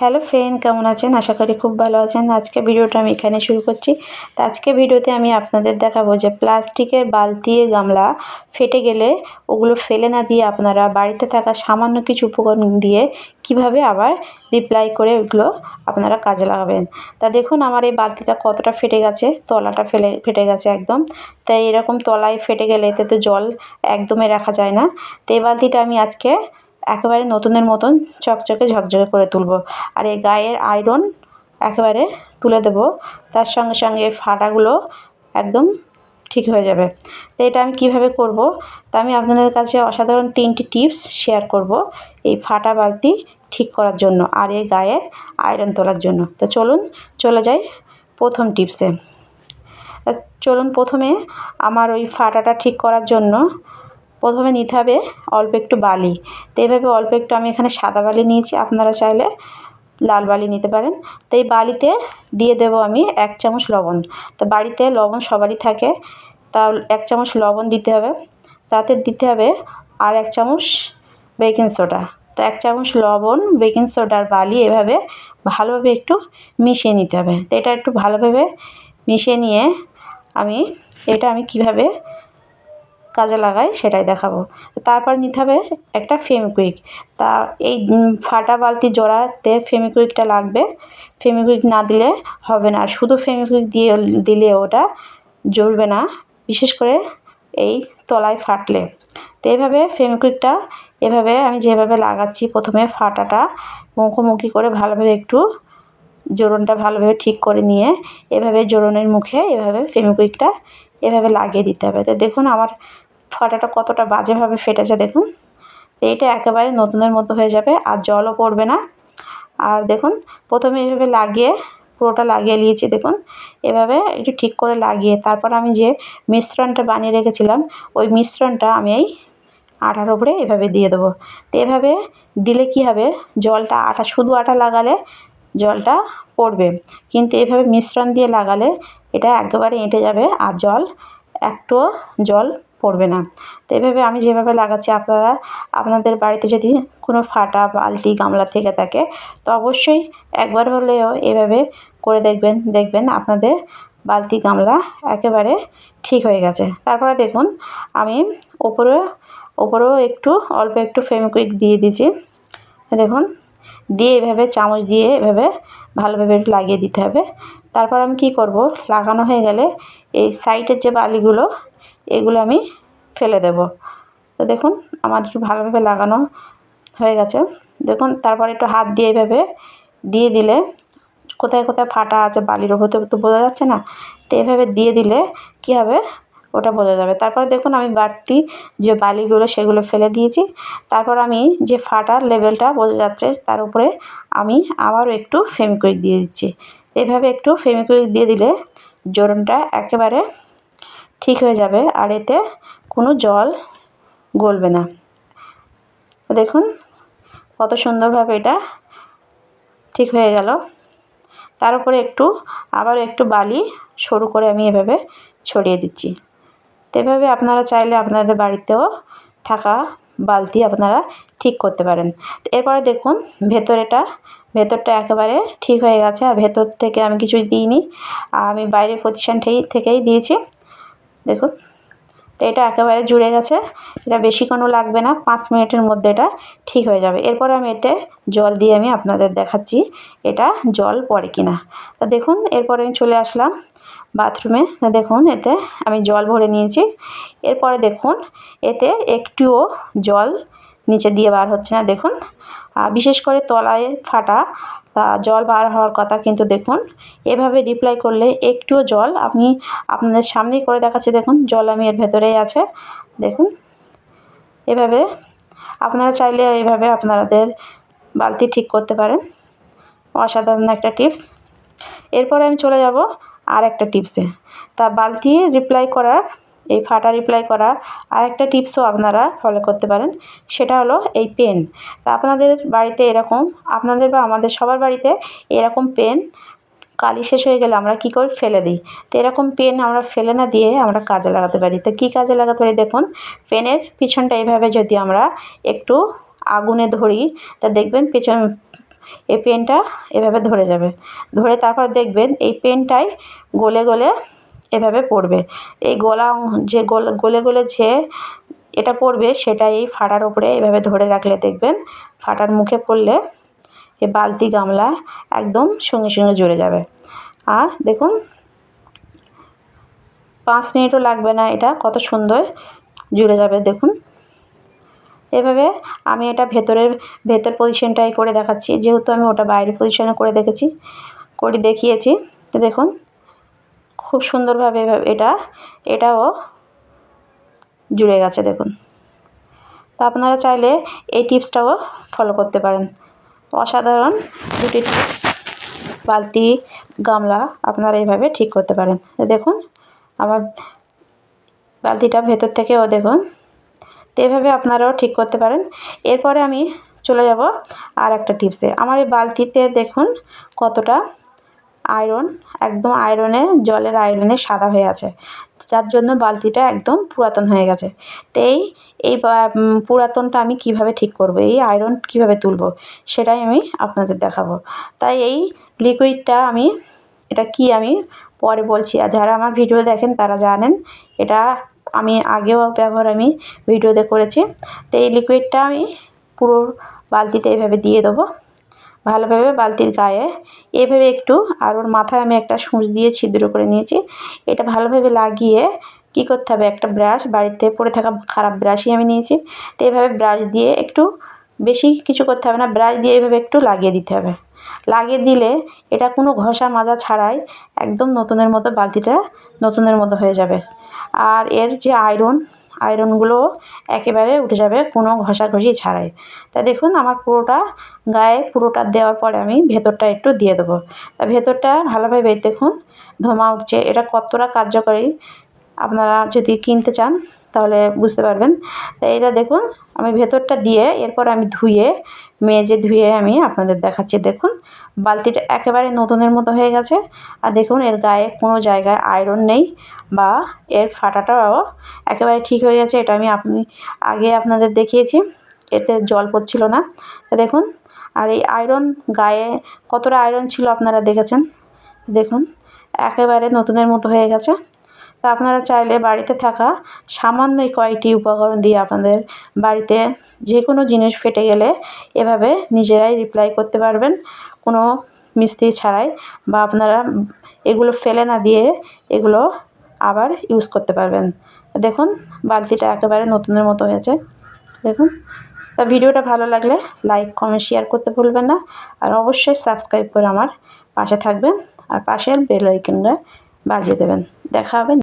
Hello friend, কেমন আছেন? আশা করি খুব ভালো আছেন। আজকে ভিডিওটা আমি এখানে শুরু করছি। তো আজকে ভিডিওতে আমি আপনাদের দেখাবো যে প্লাস্টিকের বালতি, গামলা ফেটে গেলে ওগুলো ফেলে না দিয়ে আপনারা বাড়িতে থাকা সামান্য কিছু উপকরণ দিয়ে কীভাবে আবার রিপ্লাই করে ওগুলো আপনারা কাজে লাগাবেন। তা দেখুন, আমার এই বালতিটা কতটা ফেটে গেছে, তলাটা ফেলে, ফেটে গেছে একদম। তাই এরকম তলায় ফেটে গেলে এতে তো জল একদমই রাখা যায় না। তো এই বালতিটা আমি আজকে একেবারে নতুনের মতন চকচকে ঝকঝকে করে তুলব। আর এই গায়ের আয়রন একেবারে তুলে দেব। তার সঙ্গে সঙ্গে ফাটাগুলো একদম ঠিক হয়ে যাবে। তো এটা আমি কীভাবে করব? তা আমি আপনাদের কাছে অসাধারণ তিনটি টিপস শেয়ার করব এই ফাটা বালতি ঠিক করার জন্য আর এই গায়ের আয়রন তোলার জন্য। তো চলুন চলে যাই প্রথম টিপসে। চলুন প্রথমে আমার ওই ফাটাটা ঠিক করার জন্য প্রথমে নিতে হবে অল্প একটু বালি। তো এইভাবে অল্প একটু আমি এখানে সাদা বালি নিয়েছি। আপনারা চাইলে লাল বালি নিতে পারেন। তো এই বালিতে দিয়ে দেব আমি এক চামচ লবণ। তো বাড়িতে লবণ সবারই থাকে। তা এক চামচ লবণ দিতে হবে। তাতে দিতে হবে আর এক চামচ বেকিং সোডা। তো এক চামচ লবণ, বেকিং সোডার বালি এভাবে ভালোভাবে একটু মিশিয়ে নিতে হবে। তো এটা একটু ভালোভাবে মিশিয়ে নিয়ে আমি, এটা আমি কীভাবে কাজে লাগাই, সেটাই দেখাবো। তারপর নিতে হবে একটা ফেমিকুইক তা এই ফাটা বালতি জোড়াতে ফেমিকুইকটা লাগবে। ফেমিকুইক না দিলে হবে না। আর শুধু ফেমিকুইক দিয়ে, দিলে ওটা জ্বলবে না। বিশেষ করে এই তলায় ফাটলে। তো এইভাবে ফেমিকুইকটা এভাবে আমি যেভাবে লাগাচ্ছি, প্রথমে ফাটাটা মুখোমুখি করে ভালোভাবে একটু জোড়নটা ভালোভাবে ঠিক করে নিয়ে, এভাবে জোড়নের মুখে এভাবে ফেমিকুইকটা এভাবে লাগিয়ে দিতে হবে। তো দেখুন আমার ফাটাটা কতটা বাজেভাবে ফেটেছে দেখুন। এইটা একেবারে নতুনের মতো হয়ে যাবে আর জলও পড়বে না। আর দেখুন, প্রথমে এভাবে লাগিয়ে, পুরোটা লাগিয়ে নিয়েছি দেখুন। এভাবে একটু ঠিক করে লাগিয়ে, তারপর আমি যে মিশ্রণটা বানিয়ে রেখেছিলাম, ওই মিশ্রণটা আমি এই আটার উপরে এভাবে দিয়ে দেবো। তো এভাবে দিলে কি হবে, জলটা আটা, শুধু আটা লাগালে জলটা পড়বে। কিন্তু এভাবে মিশ্রণ দিয়ে লাগালে এটা একেবারে এঁটে যাবে আর জল, একটুও জল পড়বে না। তো এভাবে আমি যেভাবে লাগাচ্ছি, আপনারা, আপনাদের বাড়িতে যদি কোনো ফাটা, বালতি, গামলা থেকে থাকে, তো অবশ্যই একবার হলেও এভাবে করে দেখবেন দেখবেন আপনাদের বালতি, গামলা একেবারে ঠিক হয়ে গেছে। তারপরে দেখুন, আমি ওপরে, ওপরেও একটু, অল্প একটু ফেমিকুইক দিয়ে দিয়েছি। দেখুন, দিয়ে এভাবে চামচ দিয়ে এভাবে ভালোভাবে লাগিয়ে দিতে হবে। তারপর আমি কী করব? লাগানো হয়ে গেলে এই সাইডের যে বালিগুলো, এগুলো আমি ফেলে দেব। তো দেখুন, আমার একটু ভালোভাবে লাগানো হয়ে গেছে। দেখুন, তারপর একটু হাত দিয়ে এইভাবে দিয়ে দিলে কোথায় কোথায় ফাটা আছে বালির ওপর তো বোঝা যাচ্ছে না। তো এভাবে দিয়ে দিলে কী হবে? ওটা বোঝা যাবে। তারপর দেখুন আমি বাড়তি যে বালিগুলো সেগুলো ফেলে দিয়েছি। তারপর আমি যে ফাটার লেভেলটা বোঝা যাচ্ছে তার উপরে আমি আবারও একটু ফেমিকুইক দিয়ে দিচ্ছি। এভাবে একটু ফেমিকুইক দিয়ে দিলে জোরনটা একেবারে ঠিক হয়ে যাবে আর এতে কোনো জল গলবে না। দেখুন কত সুন্দরভাবে এটা ঠিক হয়ে গেল। তার উপরে একটু আবার একটু বালি সরু করে আমি এভাবে ছড়িয়ে দিচ্ছি। তো এভাবে আপনারা চাইলে আপনাদের বাড়িতেও থাকা বালতি আপনারা ঠিক করতে পারেন। এরপরে দেখুন, ভেতরেটা, ভেতরটা একেবারে ঠিক হয়ে গেছে। আর ভেতর থেকে আমি কিছুই দিইনি। আমি বাইরের প্রতিষ্ঠান থেকেই দিয়েছি। দেখুন। তো এটা একেবারে জুড়ে গেছে। এটা বেশিক্ষণও লাগবে না, পাঁচ মিনিটের মধ্যে এটা ঠিক হয়ে যাবে। এরপর আমি এতে জল দিয়ে আমি আপনাদের দেখাচ্ছি এটা জল পড়ে কি না তা দেখুন, এরপরে আমি চলে আসলাম বাথরুমে। দেখুন, এতে আমি জল ভরে নিয়েছি। এরপরে দেখুন, এতে একটুও জল নিচে দিয়ে বার হচ্ছে না। দেখুন বিশেষ করে তলায় ফাটা তা জল বার হওয়ার কথা কিন্তু দেখুন। এভাবে রিপ্লাই করলে একটুও জল আপনি আপনাদের সামনেই করে দেখাচ্ছি, দেখুন, জল আমি এর ভেতরেই আছে। দেখুন, এভাবে আপনারা চাইলে এইভাবে আপনাদের বালতি ঠিক করতে পারেন। অসাধারণ একটা টিপস এরপরে আমি চলে যাব আর একটা টিপসে তা বালতি রিপ্লাই করার এই ফাটা রিপ্লাই করা আর একটা টিপসও আপনারা ফলো করতে পারেন। সেটা হলো এই পেন তা আপনাদের বাড়িতে এরকম, আপনাদের বা আমাদের সবার বাড়িতে এরকম পেন কালি শেষ হয়ে গেলে আমরা কী করে ফেলে দিই? তো এরকম পেন আমরা ফেলে না দিয়ে আমরা কাজে লাগাতে পারি। তো কী কাজে লাগাতে পারি? দেখুন পেনের পিছনটা এইভাবে যদি আমরা একটু আগুনে ধরি, তা দেখবেন পেছন, এই পেনটা এভাবে ধরে যাবে। ধরে তারপর দেখবেন এই পেনটাই গলে গলে এভাবে পড়বে। এই গলা যে গলে গলে যে এটা পড়বে, সেটা এই ফাটার ওপরে এভাবে ধরে রাখলে দেখবেন, ফাটার মুখে পড়লে এই বালতি গামলা একদম সঙ্গে সঙ্গে জুড়ে যাবে। আর দেখুন, পাঁচ মিনিটও লাগবে না এটা, কত সুন্দর জুড়ে যাবে, দেখুন। এভাবে আমি এটা ভেতরের, ভেতর পজিশনটাই করে দেখাচ্ছি, যেহেতু আমি ওটা বাইরের পজিশনে করে দেখেছি, করে দেখিয়েছি, দেখুন। খুব সুন্দরভাবে এটা, এটাও জুড়ে গেছে দেখুন। তো আপনারা চাইলে এই টিপসটাও ফলো করতে পারেন। অসাধারণ দুটি টিপস, বালতি, গামলা আপনারা এইভাবে ঠিক করতে পারেন। দেখুন, আমার বালতিটা ভেতর থেকেও দেখুন, তো এভাবে আপনারাও ঠিক করতে পারেন। এরপরে আমি চলে যাব আর একটা টিপসে। আমার এই বালতিতে দেখুন কতটা আয়রন একদম আয়রনে জলের আয়রনে সাদা হয়ে আছে। যার জন্য বালতিটা একদম পুরাতন হয়ে গেছে। তো এই এই পুরাতনটা আমি কীভাবে ঠিক করব? এই আয়রন কীভাবে তুলব? সেটাই আমি আপনাদের দেখাবো। তাই এই লিকুইডটা আমি, এটা কি আমি পরে বলছি। আর যারা আমার ভিডিও দেখেন, তারা জানেন, এটা আমি আগেও ব্যবহার আমি ভিডিওতে করেছি। তো এই লিকুইডটা আমি পুরো বালতিতে এভাবে দিয়ে দেবো। ভালোভাবে বালতির গায়ে। এভাবে একটু, আর ওর মাথায় আমি একটা সূচ দিয়ে ছিদ্র করে নিয়েছি। এটা ভালোভাবে লাগিয়ে কি করতে হবে? একটা ব্রাশ, বাড়িতে পড়ে থাকা খারাপ ব্রাশই আমি নিয়েছি। তো এভাবে ব্রাশ দিয়ে একটু বেশি কিছু করতে হবে না, ব্রাশ দিয়ে এভাবে একটু লাগিয়ে দিতে হবে। লাগিয়ে দিলে এটা কোনো ঘষা মাজা ছাড়াই একদম নতুনের মতো বালতিটা নতুনের মতো হয়ে যাবে। আর এর যে আয়রন আয়রনগুলো একেবারে উঠে যাবে কোনো ঘষাঘষি ছাড়াই। তা দেখুন, আমার পুরোটা গায়ে পুরোটা দেওয়ার পরে আমি ভেতরটা একটু দিয়ে দেবো। তা ভেতরটা ভালোভাবে দেখুন, ধোঁয়া উঠছে। এটা কতটা কার্যকরী আপনারা যদি কিনতে চান, তাহলে বুঝতে পারবেন। তো এইটা দেখুন, আমি ভেতরটা দিয়ে এরপর আমি ধুয়ে, মেজে ধুয়ে আমি আপনাদের দেখাচ্ছি। দেখুন, বালতিটা একেবারে নতুনের মতো হয়ে গেছে। আর দেখুন, এর গায়ে কোনো জায়গায় আয়রন নেই বা এর ফাটাটাও একেবারে ঠিক হয়ে গেছে। এটা আমি আপনি, আগে আপনাদের দেখিয়েছি, এতে জল পড়ছিল না। দেখুন, আর এই আয়রন গায়ে কতটা আয়রন ছিল আপনারা দেখেছেন? দেখুন, একেবারে নতুনের মতো হয়ে গেছে। তা আপনারা চাইলে বাড়িতে থাকা সামান্য কয়েকটি উপকরণ দিয়ে আপনাদের বাড়িতে যে কোনো জিনিস ফেটে গেলে এভাবে নিজেরাই রিপ্লাই করতে পারবেন। কোনো মিস্ত্রি ছাড়াই বা আপনারা এগুলো ফেলে না দিয়ে এগুলো আবার ইউজ করতে পারবেন। দেখুন, বালতিটা একেবারে নতুনের মতো হয়েছে। দেখুন, তা ভিডিওটা ভালো লাগলে লাইক, কমেন্ট, শেয়ার করতে ভুলবেন না। আর অবশ্যই সাবস্ক্রাইব করে আমার পাশে থাকবেন আর পাশের বেল আইকনটা বাজিয়ে দেবেন। দেখা হবে